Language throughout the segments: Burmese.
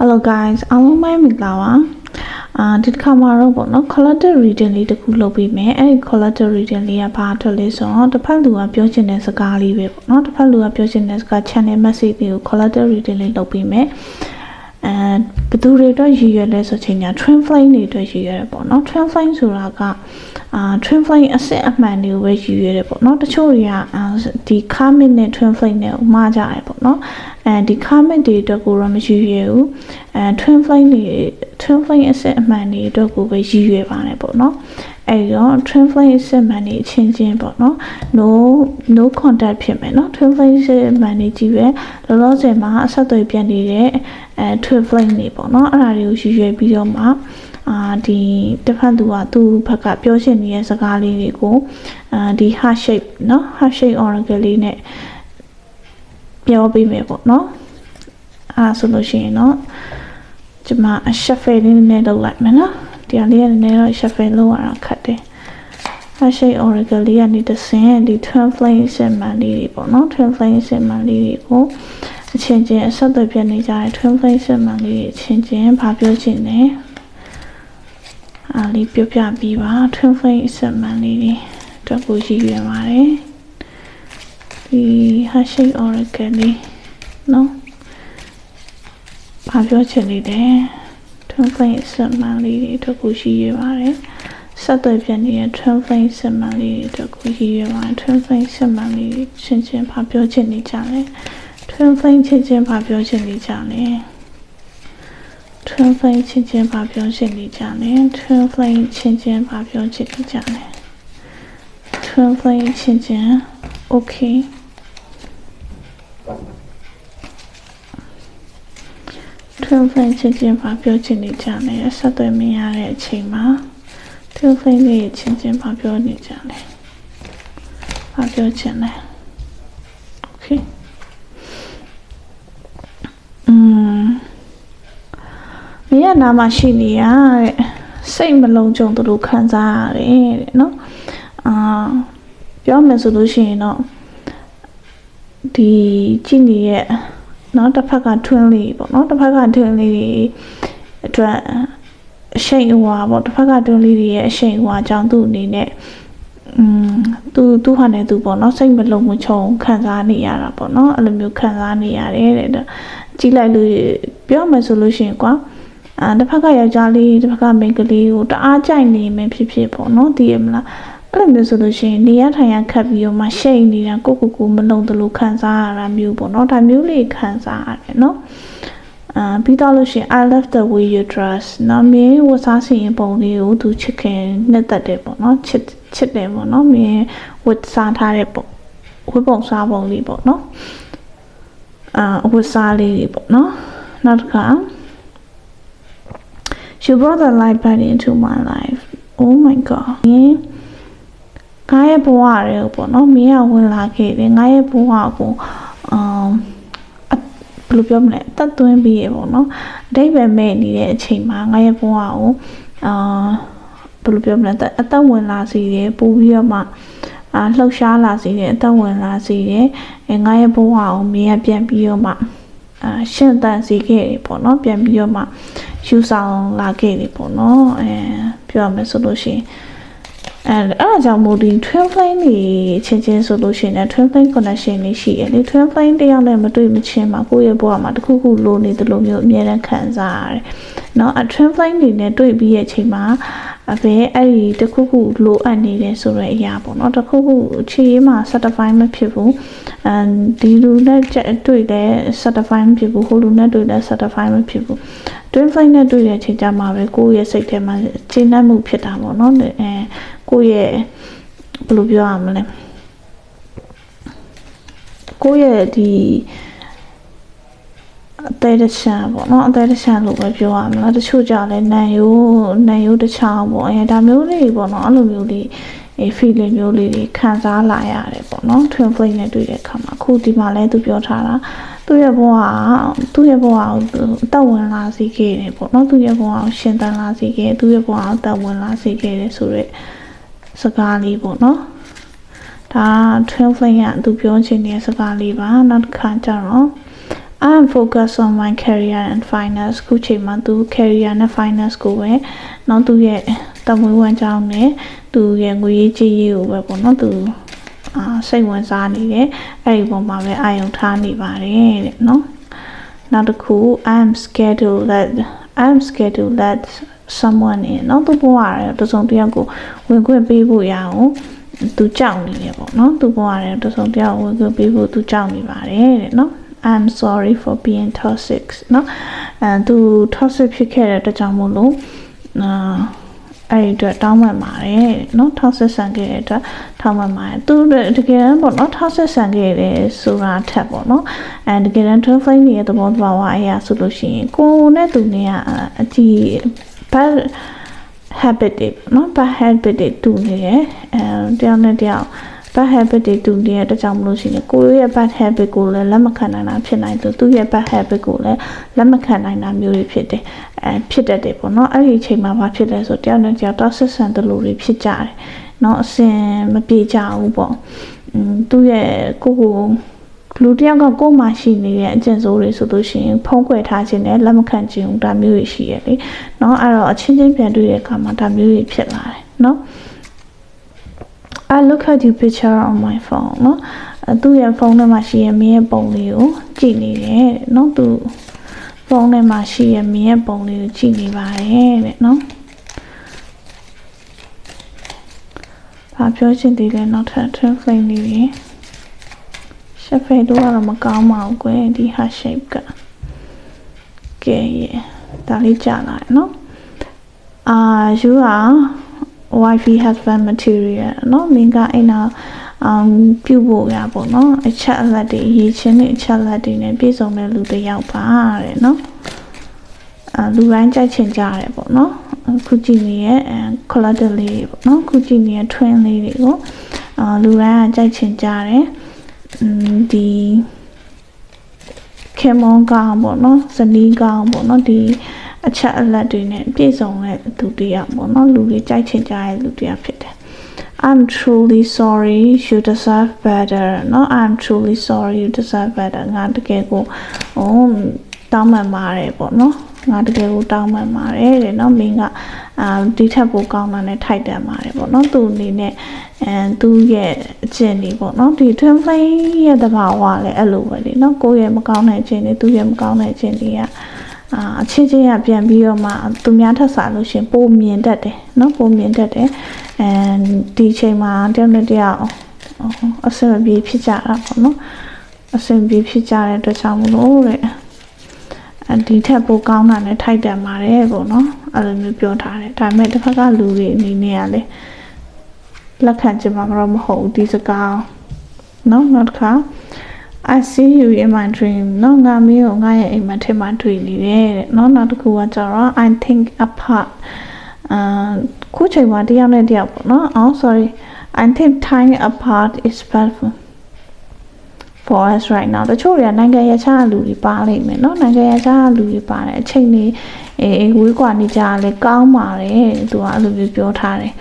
Hello guys အားလုံးပဲမင်္ဂလာပါအာဒီတစ်ခါမှာတော့ပေါ့နော် collective reading လေးတစ်ခုလုပ်ပြီးမယ်အဲ့ဒီ collective reading လေးကဘာအတွက်လဲဆိုတော့တစ်ဖက်လူကပြောချင်တဲ့စကားလေးပဲပေါ့နော်တစ်ဖက်လူကပြောချင်တဲ့စကား channel message လေးကို collective reading လေးလုပ်ပြီးမယ် အဲဘယ်သူတွေအတွက်ရည်ရွယ်လဲဆိုချင်ညာ twin flame တွေအတွက်ရည်ရွယ်ရပေါ့နော် twin flame ဆိုတာကအာ twin flame အစစ်အမှန်တွေကိုပဲရည်ရွယ်တယ်ပေါ့နော်တချို့တွေကအာဒီ karmic နဲ့ twin flame နဲ့မှားကြတယ်ပေါ့နော်အဲဒီ karmic တွေအတွက်ကိုတော့မရည်ရွယ်ဘူးအဲ twin flame တွေ twin flame အစစ်အမှန်တွေအတွက်ကိုပဲရည်ရွယ်ပါတယ်ပေါ့နော် အဲဒီတော့ twin flame အစစ်အမှန်တွေအချင်းချင်းပေါ့နော် no no contact ဖြစ်မယ်နော် twin flame အစစ်အမှန်တွေကြီးပဲလောလောဆယ်မှာအဆက်အသွယ်ပြတ်နေတဲ့အဲ twin flame တွေပေါ့နော်အဲ့ဒါတွေကိုရည်ရွယ်ပြီးတော့မှအာဒီတစ်ဖက်သူကသူ့ဘက်ကပြောချင်နေတဲ့စကားလေးတွေကိုအာဒီ heart shape เนาะ heart shape oracle လေးနဲ့ပြောပေးမယ်ပေါ့เนาะအားဆိုလို့ရှိရင်เนาะကျွန်မ shuffle လေးနဲ့လုပ်လိုက်မယ်เนาะ ဒီဟာလေးကလည်းနည်းတော့ shuffle လုပ်ရတာခက်တယ်အရှိတ် oracle လေးကနေတဆင်ဒီ translation မှန်လေးတွေပေါ့နော် translation မှန်လေးတွေကိုအချင်းချင်းအဆက်အသွယ်ပြနေကြတဲ့ translation မှန်လေးတွေအချင်းချင်းဘာပြောချင်လဲအားလေးပြောပြပြီးပါ translation မှန်လေးတွေအတွက်ကိုရည်ရွယ်ပါတယ်ဒီ hashing oracle လေးနော်ဘာပြောချင်နေတယ် flame စင်မှန်လေးတွေတော့ကိုရည်ရွယ်ပါတယ်ဆက်သွယ်ပြနေတဲ့ twin flame စင်မှန်လေးတွေတော့ကိုရည်ရွယ်ပါတယ် twin flame စင်မှန်လေးချင်းချင်းဘာပြောချင်နေကြလဲ twin flame ချင်းချင်းဘာပြောချင်နေကြလဲ twin flame ချင်းချင်းဘာပြောချင်နေကြလဲ twin flame ချင်းချင်းဘာပြောချင်နေကြလဲ twin flame ချင်းချင်း okay twin flame ချင်းချင်းဘာပြောချင်နေကြလဲအဆက်အသွယ်မရတဲ့အချိန်မှာ twin flame လေးချင်းချင်းဘာပြောနေကြလဲဘာပြောချင်လဲ okay อืมမင်းကနာမရှိနေရတဲ့စိတ်မလုံးကြုံသူတို့ခံစားရတယ်တဲ့เนาะအာပြောမယ်ဆိုလို့ရှိရင်တော့ဒီကြည့်နေရဲ့ เนาะတစ်ဖက်က twin လေးပေါ့เนาะတစ်ဖက်က twin လေးအတွက်အရှိန်အဝါပေါ့တစ်ဖက်က twin လေးတွေရဲ့အရှိန်အဝါကြောင့်သူ့အနေနဲ့อืมသူသူဟာနဲ့သူပေါ့เนาะစိတ်မလုံးမချုံခံစားနေရတာပေါ့เนาะအဲ့လိုမျိုးခံစားနေရတယ်တဲ့ကြည့်လိုက်လို့ပြောမယ်ဆိုလို့ရှိရင်ကွာအာတစ်ဖက်ကယောက်ျားလေးတစ်ဖက်ကမိန်းကလေးကိုတအားကြိုက်နေမယ်ဖြစ်ဖြစ်ပေါ့နော်သိရမလား အဲ့လိုမျိုးဆိုလို့ရှိရင်နေရထိုင်ရခတ်ပြီးတော့မှရှိတ်နေတာကိုကိုကိုမလုံတလို့ခံစားရတာမျိုးပေါ့နော်ဒါမျိုးလေးခံစားရတယ်နော်အာပြီးတော့လို့ရှိရင် I love the way you dress နော်မင်းဝတ်စားစီရင်ပုံလေးကိုသူချစ်ခင်နှစ်သက်တယ်ပေါ့နော်ချစ်ချစ်တယ်ပေါ့နော်မင်းဝတ်စားထားတဲ့ပုံဝတ်ပုံစားပုံလေးပေါ့နော်အာဝတ်စားလေးတွေပေါ့နော်နောက်တစ်ခါ You brought the light back into my life. Oh my god. င င်းငါရဲ့ဘဝရေပေါ့နော်မင်းကဝင်လာခဲ့တယ်ငါရဲ့ဘဝကိုအမ်ဘယ်လိုပြောမလဲတတ်သွင်းပြီးရပေါ့နော်အတိတ်ပဲမဲ့နေတဲ့အချိန်မှာငါရဲ့ဘဝကိုအာဘယ်လိုပြောမလဲအသက်ဝင်လာစီတယ်ပို့ပြီးတော့မှအာလှုပ်ရှားလာစီတယ်အသက်ဝင်လာစီတယ်အဲငါရဲ့ဘဝကိုမင်းကပြန်ပြီးတော့မှအာရှင်းတန်စီခဲ့တယ်ပေါ့နော်ပြန်ပြီးတော့မှယူဆောင်လာခဲ့တယ်ပေါ့နော်အဲပြောရမယ်ဆိုလို့ရှိရင် အဲအဲ့ဒါကြောင့်မို့ဒီ twin flame တွေချင်းချင်းဆိုလို့ရှိရင် twin flame connection လေးရှိရလေ twin flame တယောက်နဲ့မတွေ့မချင်းမှာကိုယ့်ရဲ့ဘဝမှာတခုခုလိုနေတယ်လို့မျိုးအမြဲတမ်းခံစားရတယ်เนาะ twin flame တွေနဲ့တွေ့ပြီးရဲ့အချိန်မှာအဘယ်အဲ့ဒီတခုခုလိုအပ်နေတယ်ဆိုတဲ့အရာပေါ့เนาะတခုခုခြေရေးမှာ satisfy မဖြစ်ဘူးအမ်ဒီလူနဲ့တွေ့တဲ့ satisfy မဖြစ်ဘူးဟိုလူနဲ့တွေ့တဲ့ satisfy မဖြစ်ဘူး twin flame နဲ့တွေ့တဲ့အချိန်ကျမှပဲကိုယ့်ရဲ့စိတ်ထဲမှာခြေနှက်မှုဖြစ်တာပေါ့နော်အဲ ကိုယ့်ရဲ့ဘယ်လိုပြောရမလဲကိုယ့်ရဲ့ဒီအသေးတချမ်းပေါ့နော်အသေးတချမ်းလို့ပဲပြောရမလားတချို့ကြလဲနန်ယိုးနန်ယိုးတချောင်းပေါ့အဲဒါမျိုးလေးပေါ့နော်အဲ့လိုမျိုးလေးအဲ feeling မျိုးလေးတွေခံစားလာရတယ်ပေါ့နော် twin flame နဲ့တွေ့တဲ့အခါမှာအခုဒီမှာလဲသူပြောထားတာသူ့ရဲ့ဘဝသူ့ရဲ့ဘဝကိုတက်ဝင်လာစေခဲ့တယ်ပေါ့နော်သူ့ရဲ့ဘဝကိုရှင်သန်လာစေခဲ့သူ့ရဲ့ဘဝကိုတက်ဝင်လာစေခဲ့တယ်ဆိုရက် စကားလေးပေါ့နော်ဒါ12 lane ကသူပြောချင်တဲ့စကားလေးပါနောက်တစ်ခါကျတော့ I am focused on my career and finance ခုချိန်မှာသူ career နဲ့ finance ကိုပဲနောက်သူရဲ့တမွေးဝန်ကြောင်းနဲ့သူရဲ့ငွေရေးကြေးရေးကိုပဲပေါ့နော်သူအာစိတ်ဝင်စားနေတယ်အဲ့ဒီပုံမှာပဲအာရုံထားနေပါတယ်တဲ့နော်နောက်တစ်ခု I am scheduled that I am scheduled that someone in เนาะသူဘဝရတစုံတစ်ယောက်ကိုဝင်ခွင့်ပေးဖို့ရအောင်သူကြောက်နေတယ်ပေါ့เนาะသူဘဝရတစုံတစ်ယောက်ဝင်ခွင့်ပေးဖို့သူကြောက်နေပါတယ်တဲ့เนาะ I'm sorry for being toxic เนาะအဲသူ toxic ဖြစ်ခဲ့တဲ့အတွက်ကြောင့်မို့လို့အာအဲ့ဒီအတွက်တောင်းပန်ပါတယ်เนาะ toxic ဆန်ခဲ့တဲ့အတွက်တောင်းပန်ပါတယ်သူတကယ်တမ်းပေါ့เนาะ toxic ဆန်ခဲ့တယ်ဆိုတာထက်ပေါ့เนาะအဲတကယ်တမ်း twin flame ရဲ့သဘောတဘာဝအရာဆိုလို့ရှိရင်ကိုယ်နဲ့သူနဲ့ကအကြည့် bad habit တွေเนาะ bad habit တွေတူနေတယ်အဲတယောက်နဲ့တယောက် bad habit တွေတူနေတဲ့အတွက်ကြောင့်မလို့ရှိရင်ကိုယ့်ရဲ့ bad habit ကိုလည်းလက်မခံနိုင်တာဖြစ်နိုင်သူသူ့ရဲ့ bad habit ကိုလည်းလက်မခံနိုင်တာမျိုးတွေဖြစ်တယ်အဲဖြစ်တတ်တယ်ပေါ့နော်အဲ့ဒီအချိန်မှာဘာဖြစ်လဲဆိုတယောက်နဲ့တယောက်တော့ဆက်ဆံတလို့တွေဖြစ်ကြတယ်เนาะအစင်မပြေကြဘူးပေါ့อืมသူ့ရဲ့ကိုကို လူတယောက်ကကိုယ်မှရှိနေတဲ့အကျင့်စိုးတွေဆိုလို့ရှိရင်ဖုံးကွယ်ထားခြင်းနဲ့လက်မခံခြင်းဒါမျိုးတွေရှိရလေเนาะအဲ့တော့အချင်းချင်းပြန်တွေ့တဲ့အခါမှာဒါမျိုးတွေဖြစ်လာတယ်เนาะ I look at your picture on my phone เนาะအဲသူ့ရဲ့ဖုန်းထဲမှာရှိရမင်းရဲ့ပုံလေးကိုကြည့်နေတယ်တဲ့เนาะသူဖုန်းထဲမှာရှိရမင်းရဲ့ပုံလေးကိုကြည့်နေပါတယ်တဲ့เนาะဘာပြောချင်သေးလဲနောက်ထပ် twin flame လေးတွေ ရှက်ဖိတ်တို့ကတော့မကောင်းပါဘူးကွယ်ဒီ heart shape ကကဲရေဒါလေးကြာလာတယ်နော်အာ you are wifey husband material နော်မင်းကအဲ့နာအောင်ပြုဖို့ရပေါ့နော်အချက်အလက်တွေရည်ချင်းတွေအချက်အလက်တွေနဲ့ပြည့်စုံတဲ့လူတစ်ယောက်ပါတဲ့နော်အဲလူတိုင်းကြိုက်ချင်ကြရတယ်ပေါ့နော်ခုကြည့်နေရဲ့ collector လေးပေါ့နော်ခုကြည့်နေတဲ့ twin လေးတွေကိုအာလူတိုင်းကကြိုက်ချင်ကြတယ် ဒီခေမွန်ကောင်ပေါ့เนาะဇနီးကောင်ပေါ့เนาะဒီအချက်အလက်တွေနဲ့ပြည့်စုံတဲ့သူတရားပေါ့နော်လူတွေကြိုက်ချင်ကြတဲ့လူတရားဖြစ်တယ် I'm truly sorry you deserve better เนาะ I'm truly sorry you deserve better ငါတကယ်ကိုဟိုတောင်းပန်ပါတယ်ပေါ့နော် ငါတကယ်ကိုတောင်းပန်ပါတယ်တဲ့เนาะမင်းကအာဒီထက်ပိုကောင်းတာနဲ့ထိုက်တန်ပါတယ်ပေါ့နော်သူအနေနဲ့အဲသူရဲ့အကျင့်တွေပေါ့နော်ဒီ twin flame ရဲ့တဘာဝလည်းအဲ့လိုပဲလေเนาะကိုယ့်ရဲ့မကောင်းတဲ့အကျင့်တွေသူရဲ့မကောင်းတဲ့အကျင့်တွေကအာအချင်းချင်းရပြန်ပြီးတော့မှသူများထက်စားလို့ရှင်ပိုမြင်တတ်တယ်เนาะပိုမြင်တတ်တယ်အဲဒီချိန်မှာတယောက်နဲ့တယောက်အဆင်ပြေဖြစ်ကြတာပေါ့နော်အဆင်ပြေဖြစ်ကြတဲ့အတွက်ကြောင့်မလို့တဲ့အ ဒီထက်ပိုကောင်းတာနဲ့ထိုက်တန်ပါတယ်ပေါ့နော်အဲ့လိုမျိုးပြောထားတယ်ဒါပေမဲ့တစ်ဖက်ကလူတွေအနေနဲ့ကလည်းလက်ခံချင်မှာတော့မဟုတ်ဘူးဒီစကားနော်နောက်တစ်ခါ I see you in my dream နော်ငါမင်းကိုငါရဲ့အိမ်မှာထဲမှာတွေ့နေတယ်တဲ့နော်နောက်တစ်ခုကကျတော့ I think apart အာခုချိန်မှာတရားနဲ့တရားပေါ့နော်အော် sorry I think time apart is bad for us right now တချို့တွေကနိုင်ငံရခြားလူတွေပါလိမ့်မယ်နော်နိုင်ငံရခြားလူတွေပါတယ်အချိန်လေးအေးဝေးကွာနေကြလဲကောင်းပါတယ်သူကအဲ့လိုမျိုးပြောထားတယ်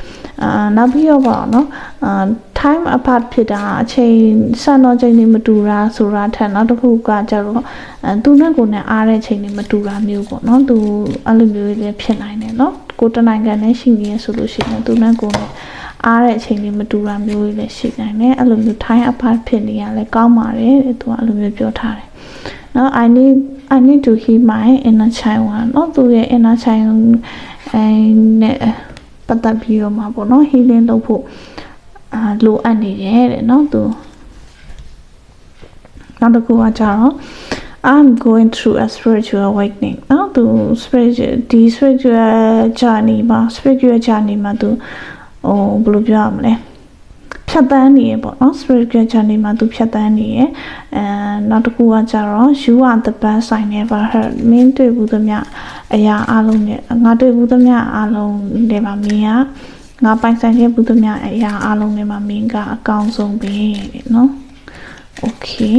အာနောက်ပြီးတော့ပေါ့နော်အာ time apart ဖြစ်တာအချိန်စံတော်ချိန်တွေမတူတာဆိုတာထက်နောက်တစ်ခုကကြတော့အဲသူနဲ့ကိုယ်နဲ့အားတဲ့ချိန်တွေမတူတာမျိုးပေါ့နော်သူအဲ့လိုမျိုးလေးဖြစ်နိုင်တယ်နော်ကိုတနိုင်ငံနဲ့ရှိနေရဆိုလို့ရှိရင်သူနဲ့ကိုယ်နဲ့ အားတဲ့အချိန်တွေမတူတာမျိုးတွေလည်းရှိနိုင်တယ်အဲ့လိုမျိုး time apart ဖြစ်နေရလဲကောင်းပါတယ်တဲ့သူကအဲ့လိုမျိုးပြောထားတယ်နော် I need I need to heal my inner child နော်သူရဲ့ inner child အဲနဲ့ပတ်သက်ပြီးတော့မှာပေါ့နော် healing လုပ်ဖို့အာလိုအပ်နေတယ်တဲ့နော်သူနောက်တစ်ခုကကြတော့ I'm going through a spiritual awakening နော်သူ spiritual ဒီ spiritual journey မှာ spiritual journey မှာသူ ဟိုဘယ်လိုပြောရမလဲဖြတ်တန်းနေရပေါ့နော် spiritual journey မှာသူဖြတ်တန်းနေရအဲနောက်တစ်ခုကကြတော့ you are the best I never heard မင်းတွေ့ဘူးသမျှအရာအလုံးနဲ့ငါတွေ့ဘူးသမျှအလုံးတွေမှာမင်းကငါပိုင်ဆိုင်ခဲ့ဘူးသမျှအရာအလုံးတွေမှာမင်းကအကောင်းဆုံးပဲတဲ့နော် okay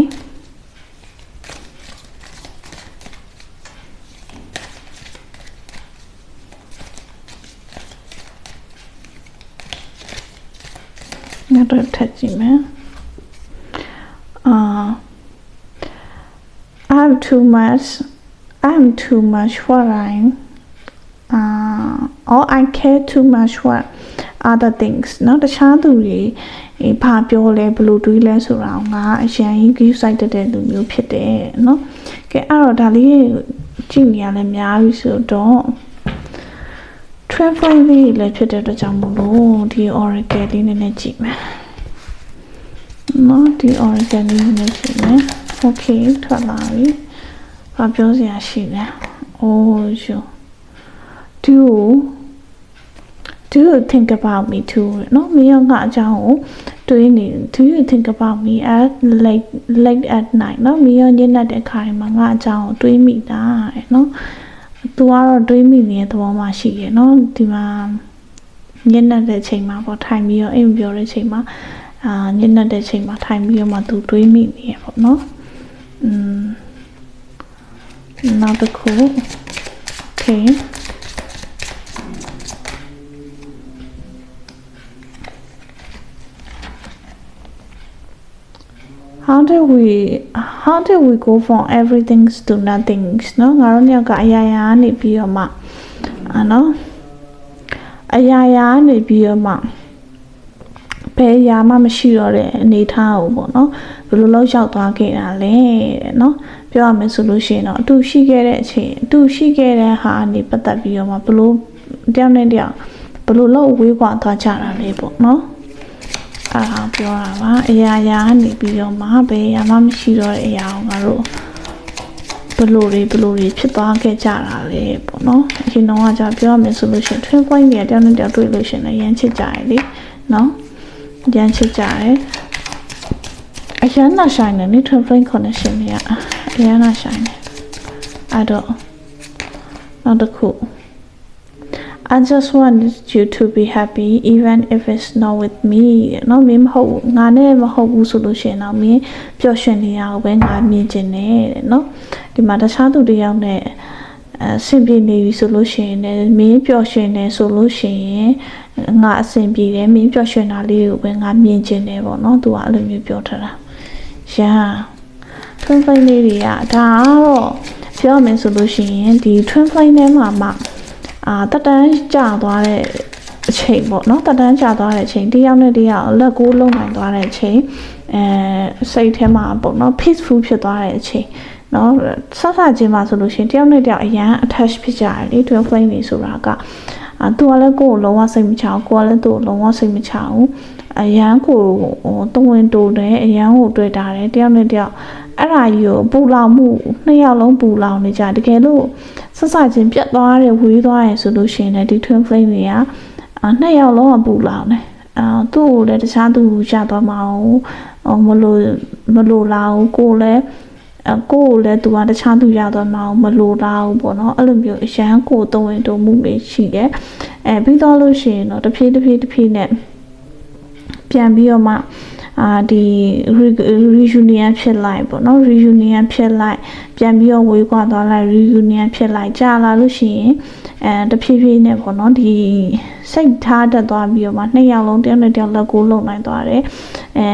နောက်တော့ထပ်ကြည့်မယ်အာ I'm I'm too much I'm too much for I'm uh or I care too much for other things เนาะတခြားသူတွေအေးဘာပြောလဲဘယ်လိုတွေးလဲဆိုတာငါအရင်ကြီး give side တဲ့လူမျိုးဖြစ်တယ်เนาะကဲအဲ့တော့ဒါလေးကြည့်နေရလဲများပြီဆိုတော့ travel လေးလည်းဖြစ်တဲ့အတွက်ကြောင့်မလို့ဒီ oracle လေးနည်းနည်းကြည့်မယ်နော်ဒီ oracle လေးနည်းနည်းကြည့်မယ် okay ထွက်လာပြီဘာပြောစရာရှိလဲ oh you do do you think about me too နော်မင်းရောငါအကြောင်းကိုတွေးနေ do you think about me at late late at night နော်မင်းရောညနေတဲ့ခါတွေမှာငါအကြောင်းကိုတွေးမိတာတဲ့နော် तू ကတော့တွေးမိနေတဲ့သဘောမှရှိရယ်နော်ဒီမှာညနေတဲ့ချိန်မှာပေါ့ထိုင်ပြီးတော့အိမ်ပြောတဲ့ချိန်မှာအာညနေတဲ့ချိန်မှာထိုင်ပြီးတော့မှ तू တွေးမိနေရပေါ့နော်อืมနောက်တစ်ခု okay how did we how did we go from everything to nothing เนาะငါတို့ညကအရာရာနေပြီးတော့မှအာနော်အရာရာနေပြီးတော့မှဘယ်ရာမှမရှိတော့တဲ့အနေထားကိုပေါ့နော်ဘယ်လိုလောက်ရောက်သွားခဲ့တာလဲတဲ့နော်ပြောရမယ်ဆိုလို့ရှိရင်တော့အတူရှိခဲ့တဲ့အချိန်အတူရှိခဲ့တဲ့ဟာနေပတ်သက်ပြီးတော့မှဘယ်လိုတယောက်နဲ့တယောက်ဘယ်လိုလောက်ဝေးကွာသွားကြတာလဲပေါ့နော် အဲ့ဒါပြောတာပါအရာရာနေပြီးတော့မှဘယ်ရာမှမရှိတော့တဲ့အရာကိုငါတို့ဘလို့တွေဘလို့တွေဖြစ်သွားခဲ့ကြတာလေပေါ့နော်အရင်တော့ကじゃပြောရမယ်ဆိုလို့ရှိရင် twin point တွေတယောက်နဲ့တယောက်တွေ့လို့ရှိရင်လည်းရမ်းချစ်ကြတယ်လေနော်ရမ်းချစ်ကြတယ်အရန်နာဆိုင်နေနိ twin flame connection တွေကအရန်နာဆိုင်နေအဲ့တော့နောက်တစ်ခု I just want you to be happy even if it's not with me เนาะမင်းမဟုတ်ဘူးငါနဲ့မဟုတ်ဘူးဆိုလို့ရှိရင်တော့မင်းပျော်ရွှင်နေရအောင်ပဲငါမြင်ကျင်တယ်တဲ့เนาะဒီမှာတခြားသူတယောက်နဲ့အဲဆင်ပြေနေပြီဆိုလို့ရှိရင်လည်းမင်းပျော်ရွှင်နေဆိုလို့ရှိရင်ငါအဆင်ပြေတယ်မင်းပျော်ရွှင်တာလေးကိုပဲငါမြင်ကျင်တယ်ပေါ့เนาะသူကအဲ့လိုမျိုးပြောထားတာရာထွန်းဖိုင်းလေးတွေကဒါကတော့ပြောရမယ်ဆိုလို့ရှိရင်ဒီထွန်းဖိုင်းထဲမှာမှ အာတက်တန်းကြာသွားတဲ့အချိန်ပေါ့နော်တက်တန်းကြာသွားတဲ့အချိန်တယောက်နဲ့တယောက်လက်ကိုးလုံးနိုင်သွားတဲ့အချိန်အဲစိတ်ထဲမှာပေါ့နော် peaceful ဖြစ်သွားတဲ့အချိန်နော်ဆက်ဆချင်းမှာဆိုလို့ရှိရင်တယောက်နဲ့တယောက်အရန် attach ဖြစ်ကြတယ်လေ twin flame တွေဆိုတာကအာသူကလည်းကိုယ်ကိုလုံးဝစိတ်မချဘူးကိုကလည်းသူ့ကိုလုံးဝစိတ်မချဘူး အရန်ကိုဟိုတဝင်တိုးတယ်အရန်ကိုတွေ့တာတယ်တယောက်နဲ့တယောက်အဲ့ဒါကြီးကိုပူလောင်မှုနှစ်ယောက်လုံးပူလောင်နေကြတကယ်လို့ဆက်ဆချင်းပြတ်သွားတယ်ဝေးသွားရဆိုလို့ရှိရင်လည်းဒီ twin flame တွေကအာနှစ်ယောက်လုံးကပူလောင်တယ်အာသူ့ကိုလည်းတခြားသူရသွားမအောင်မလို့မလို့လာဘူးကိုလည်းအကိုကိုလည်းသူကတခြားသူရသွားမအောင်မလိုလားဘူးပေါ့နော်အဲ့လိုမျိုးအရန်ကိုတုံးဝင်တုံးမှုတွေရှိတယ်အဲပြီးတော့လို့ရှိရင်တော့တဖြည်းတဖြည်းတဖြည်းနဲ့ ပြန်ပြီးတော့မှအာဒီ reunion ဖြစ်လိုက်ပေါ့နော် reunion ဖြစ်လိုက်ပြန်ပြီးတော့ဝေးကွာသွားလိုက် reunion ဖြစ်လိုက်ကြာလာလို့ရှိရင်အဲတဖြည်းဖြည်းနဲ့ပေါ့နော်ဒီစိတ်ထားတတ်သွားပြီးတော့မှနှစ်ယောက်လုံးတယောက်နဲ့တယောက်လက်ကိုလုံနိုင်သွားတယ်အဲ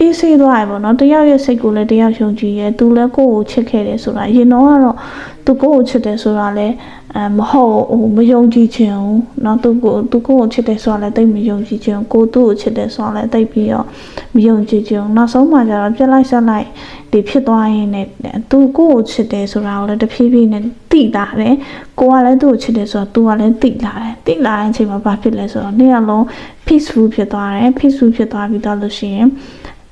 အေးဆေးသွားရပေါ့နော်တယောက်ရဲ့စိတ်ကိုလည်းတယောက်ယုံကြည်ရဲသူလည်းကိုယ့်ကိုချစ်ခဲ့တယ်ဆိုတာရင်တော့ကတော့သူကိုယ့်ကိုချစ်တယ်ဆိုတာလည်း အဲမဟုတ်ဟိုမယုံကြည်ခြင်းဘူးเนาะသူကိုသူကိုယ့်ကိုချစ်တယ်ဆိုတာလည်းတိတ်မယုံကြည်ခြင်းကိုသူ့ကိုချစ်တယ်ဆိုတာလည်းတိတ်ပြီးတော့မယုံကြည်ခြင်းနောက်ဆုံးမှကျတော့ပြက်လိုက်ဆက်လိုက်ဒီဖြစ်သွားရင်လည်းသူကိုယ့်ကိုချစ်တယ်ဆိုတာကိုလည်းတဖြည်းဖြည်းနဲ့သိလာတယ်ကိုကလည်းသူ့ကိုချစ်တယ်ဆိုတာသူကလည်းသိလာတယ်သိလာတဲ့အချိန်မှာဘာဖြစ်လဲဆိုတော့နေ့ရက်လုံး peaceful ဖြစ်သွားတယ် peaceful ဖြစ်သွားပြီးတော့လို့ရှိရင်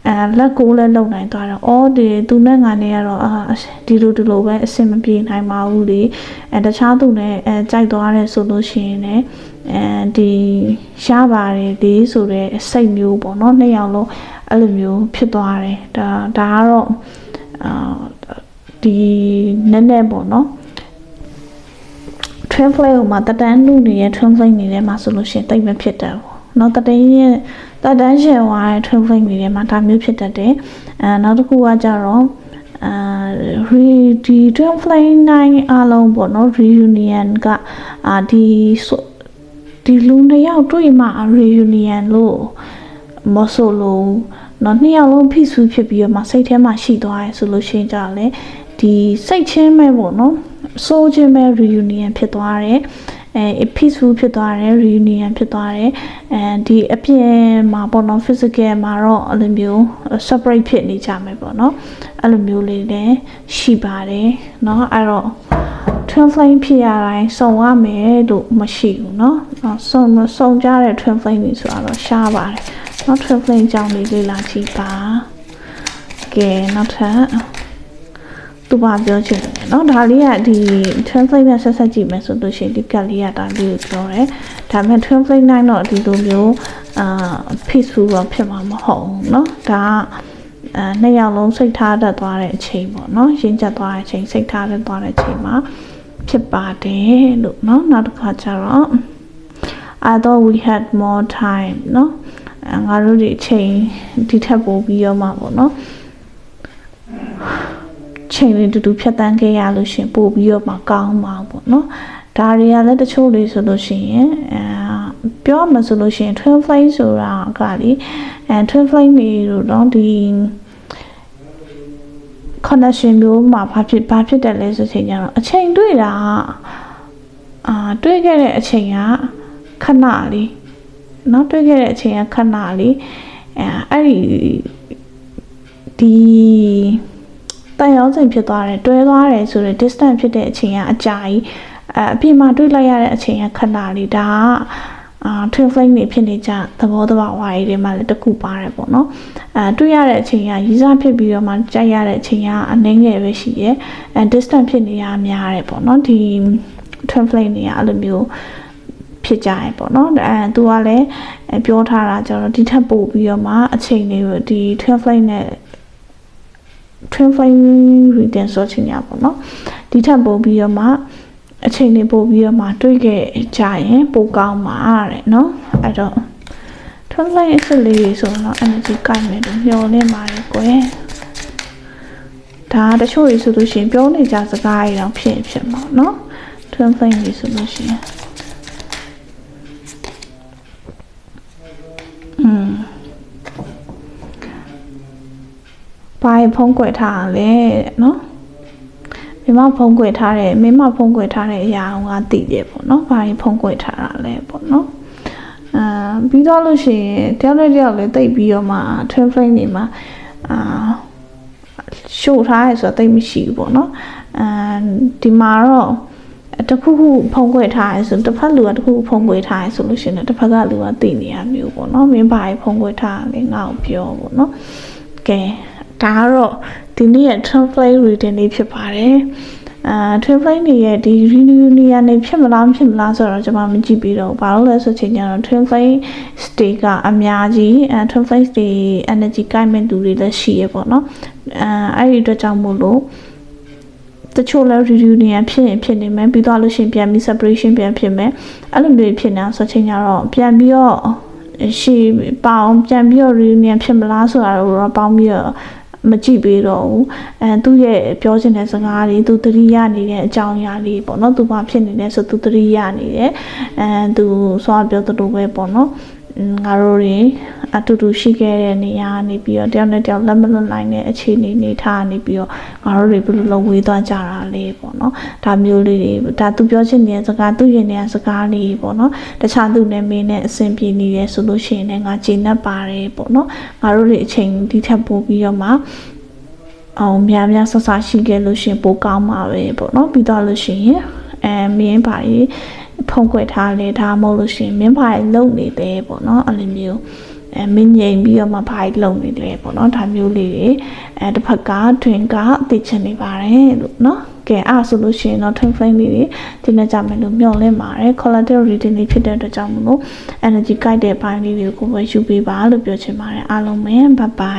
အဲလက်ကိုလည်းလုံနိုင်သွားတော့အော်ဒီသူနဲ့ငါနဲ့ကတော့အာဒီလိုဒီလိုပဲအဆင်မပြေနိုင်ပါဘူးလေအဲတခြားသူနဲ့အဲကြိုက်သွားတယ်ဆိုလို့ရှိရင်လည်းအဲဒီရပါတယ်ဒီဆိုတဲ့စိတ်မျိုးပေါ့နော်နှစ်ယောက်လုံးအဲ့လိုမျိုးဖြစ်သွားတယ်ဒါဒါကတော့အာဒီနည်းနည်းပေါ့နော် twin flame ကိုမှတတန်းလူနေတဲ့ twin flame နေတဲ့မှာဆိုလို့ရှိရင်တိတ်မဖြစ်တတ်ဘူး နော်တတိယတတန်းရှင်ဝါတဲ့ twin flame တွေထဲမှာဒါမျိုးဖြစ်တတ်တယ်အဲနောက်တစ်ခုကကြတော့အဲ di twin flame 9အလုံးပေါ့နော် reunion ကအာဒီဒီလူနှစ်ယောက်တွေ့မှ reunion လို့မဆိုလို့နော်နှစ်ယောက်လုံးဖိစုဖြစ်ပြီးတော့မှစိတ်ထဲမှာရှိသွားရဲဆိုလို့ရှိရင်ကြလေဒီစိတ်ချင်းပဲပေါ့နော်ဆိုးချင်းပဲ reunion ဖြစ်သွားတယ် အဲ peaceful ဖြစ်သွားတယ် reunion ဖြစ်သွားတယ်အဲဒီအပြင်မှာပေါ့နော် physical မှာတော့အဲ့လိုမျိုး separate ဖြစ်နေကြမယ်ပေါ့နော်အဲ့လိုမျိုးလေးလည်းရှိပါတယ်เนาะအဲ့တော့ twin flame ဖြစ်ရတိုင်းစုံရမယ်လို့မရှိဘူးเนาะစုံစုံကြတဲ့ twin flame တွေဆိုတော့ရှားပါတယ်เนาะ twin flame ကြောင့်လေးလေ့လာကြည့်ပါကဲနောက်ထပ် သူပါပြောချင်တယ်เนาะဒါလေးကဒီ twin flame နဲ့ဆက်ဆက်ကြည့်မယ်ဆိုလို့ရှိရင်ဒီကတ်လေးကဒါလေးကိုပြောတယ်ဒါပေမဲ့ twin flame 9တော့ဒီလိုမျိုးအာ peaceful တော့ဖြစ်မှာမဟုတ်ဘူးเนาะဒါကအဲနှစ်ယောက်လုံးစိတ်ထားတတ်သွားတဲ့အချိန်ပေါ့နော်ရင်းချက်သွားတဲ့အချိန်စိတ်ထားတတ်သွားတဲ့အချိန်မှာဖြစ်ပါတယ်လို့เนาะနောက်တစ်ခါကျတော့ I thought we had more time เนาะအဲငါတို့ဒီအချိန်ဒီထက်ပိုပြီးတော့မှပေါ့နော် ချိန်လေးတူတူဖြတ်တန်းခဲ့ရလို့ရှရင်ပို့ပြီးတော့မှကောင်းမှာပေါ့နော်ဒါတွေကလည်းတချို့လေးဆိုလို့ရှိရင်အဲပြောမှဆိုလို့ရှိရင် twin flame ဆိုတာကလေအဲ twin flame တွေတို့တော့ဒီ connection မျိုးမှာဘာဖြစ်ဘာဖြစ်တယ်လဲဆိုချိန်ကျတော့အချိန်တွေ့တာအာတွေ့ခဲ့တဲ့အချိန်ကခဏလေးเนาะတွေ့ခဲ့တဲ့အချိန်ကခဏလေးအဲအဲ့ဒီဒီ တန်ရောင်းချိန်ဖြစ်သွားတယ်တွဲသွားတယ်ဆိုတော့ distance ဖြစ်တဲ့အချိန်ကအကြာကြီးအဲအပြင်မှာတွေ့လိုက်ရတဲ့အချိန်ကခဏလေးဒါကအာ twin flame တွေဖြစ်နေကြသဘောတဘာဝတွေတွေမှာလည်းတစ်ခုပါတယ်ပေါ့နော်အဲတွေ့ရတဲ့အချိန်ကရီးစားဖြစ်ပြီးတော့မှကြိုက်ရတဲ့အချိန်ကအနှင်းငယ်ပဲရှိရဲအဲ distance ဖြစ်နေရများတယ်ပေါ့နော်ဒီ twin flame တွေကအဲ့လိုမျိုးဖြစ်ကြရင်ပေါ့နော်အဲသူကလည်းပြောထားတာကျတော့ဒီထက်ပိုပြီးတော့မှအချိန်လေးဒီ twin flame နဲ့ twin flame reading ဆိုချင်ရပါတော့ဒီထက်ပိုပြီးတော့မှအချိန်လေးပိုပြီးတော့မှတွေးခဲ့ကြရင်ပိုကောင်းမှာတဲ့နော်အဲ့တော့ twin flame အစစ်လေးဆိုတော့ energy ကိုက်မယ်လို့မျှော်လင့်ပါတယ်ကွယ်ဒါတချို့တွေဆိုလို့ရှိရင်ပြောနေကြစကားတွေတော့ဖြစ်ဖြစ်မှာနော် twin flame တွေဆိုလို့ရှိရင်อืม ဘာဖုံးကွယ်ထားလဲနော်မိမဖုံးကွယ်ထားတယ်မိမဖုံးကွယ်ထားတဲ့အရာကသိတယ်ပေါ့နော်ဘာဖုံးကွယ်ထားတာလဲပေါ့နော်အာပြီးတော့လို့ရှိရင်တယောက်နဲ့တယောက်လည်းတိတ်ပြီးတော့မှ twin flame တွေမှာအာရှို့ထားရဆိုတော့တိတ်မရှိဘူးပေါ့နော်အာဒီမှာတော့တခုခုဖုံးကွယ်ထားရဲဆိုတစ်ဖက်လူကတခုခုဖုံးကွယ်ထားရဲဆိုလို့ရှိရင်တစ်ဖက်ကလူကသိနေရမျိုးပေါ့နော်မင်းဘာဖုံးကွယ်ထားလဲငါ့ကိုပြောပေါ့နော်ကဲ ဒါကတော့ဒီနေ့ရဲ့ translate reading လေးဖြစ်ပါတယ်အာ translate နေရဲ့ဒီ reunion နေဖြစ်မလားမဖြစ်မလားဆိုတော့ကျွန်မမကြည့်ပြီးတော့ဘာလို့လဲဆိုချင်ကြတော့ translate stay ကအများကြီးအဲ translate stay energy ကိုက်မဲ့သူတွေလည်းရှိရပေါ့နော်အဲအဲ့ဒီအတွက်ကြောင့်မို့လို့တချို့လဲ reunion ဖြစ်ရင်ဖြစ်နေမယ်ပြီးတော့လို့ရှိရင်ပြန်ပြီး separation ပြန်ဖြစ်မယ်အဲ့လိုမျိုးဖြစ်နေတာဆိုချင်ကြတော့ပြန်ပြီးတော့ရှိပေါင်းပြန်ပြီးတော့ reunion ဖြစ်မလားဆိုတာတော့ပေါင်းပြီးတော့ မကြည့်ပေးတော့ဘူးအဲသူ့ရဲ့ပြောချင်တဲ့စကားတွေသူသတိရနေတဲ့အကြောင်းအရာလေးပေါ့နော်သူဘာဖြစ်နေလဲဆိုသူသတိရနေတယ်အဲသူဆိုပြောသလိုပဲပေါ့နော် ငါတို့တွေအတူတူရှိခဲ့တဲ့နေရာနေပြီးတော့တယောက်နဲ့တယောက်လက်မလွတ်နိုင်တဲ့အခြေအနေနေထားနေပြီးတော့ငါတို့တွေဘယ်လိုလုပ်ဝေးသွားကြတာလဲပေါ့နော်ဒါမျိုးလေးတွေဒါသူပြောချင်တဲ့စကားသူရင်တဲ့စကားလေးပေါ့နော်တခြားသူနဲ့မင်းနဲ့အဆင်ပြေနေရဲဆိုလို့ရှိရင်လည်းငါကျေနပ်ပါတယ်ပေါ့နော်ငါတို့တွေအချိန်ဒီထက်ပိုပြီးတော့မှအောင်များများဆဆရှိခဲ့လို့ရှင်ပိုကောင်းမှာပဲပေါ့နော်ပြီးတော့လို့ရှိရင်အဲမင်းပါရေး ဖုံးကွယ်ထားလေဒါမှမဟုတ်လို့ရှိရင်မင်းပါရေးလုံနေတယ်ပေါ့နော်အဲ့လိုမျိုးအဲမင်းငိမ်ပြီးတော့မှဘာကြီးလုံနေတယ်ပေါ့နော်ဒါမျိုးလေးတွေအဲတစ်ဖက်ကတွင်ကသိချင်နေပါတယ်လို့နော်ကဲအဲ့ဆိုလို့ရှိရင်တော့ twin flame လေးတွေဒီနေ့ကြမယ်လို့မျှော်လင့်ပါတယ် collateral reading လေးဖြစ်တဲ့အတွက်ကြောင့်မလို့ energy guide တဲ့ဘိုင်းလေးတွေကိုပဲယူပေးပါလို့ပြောချင်ပါတယ်အားလုံးပဲ bye bye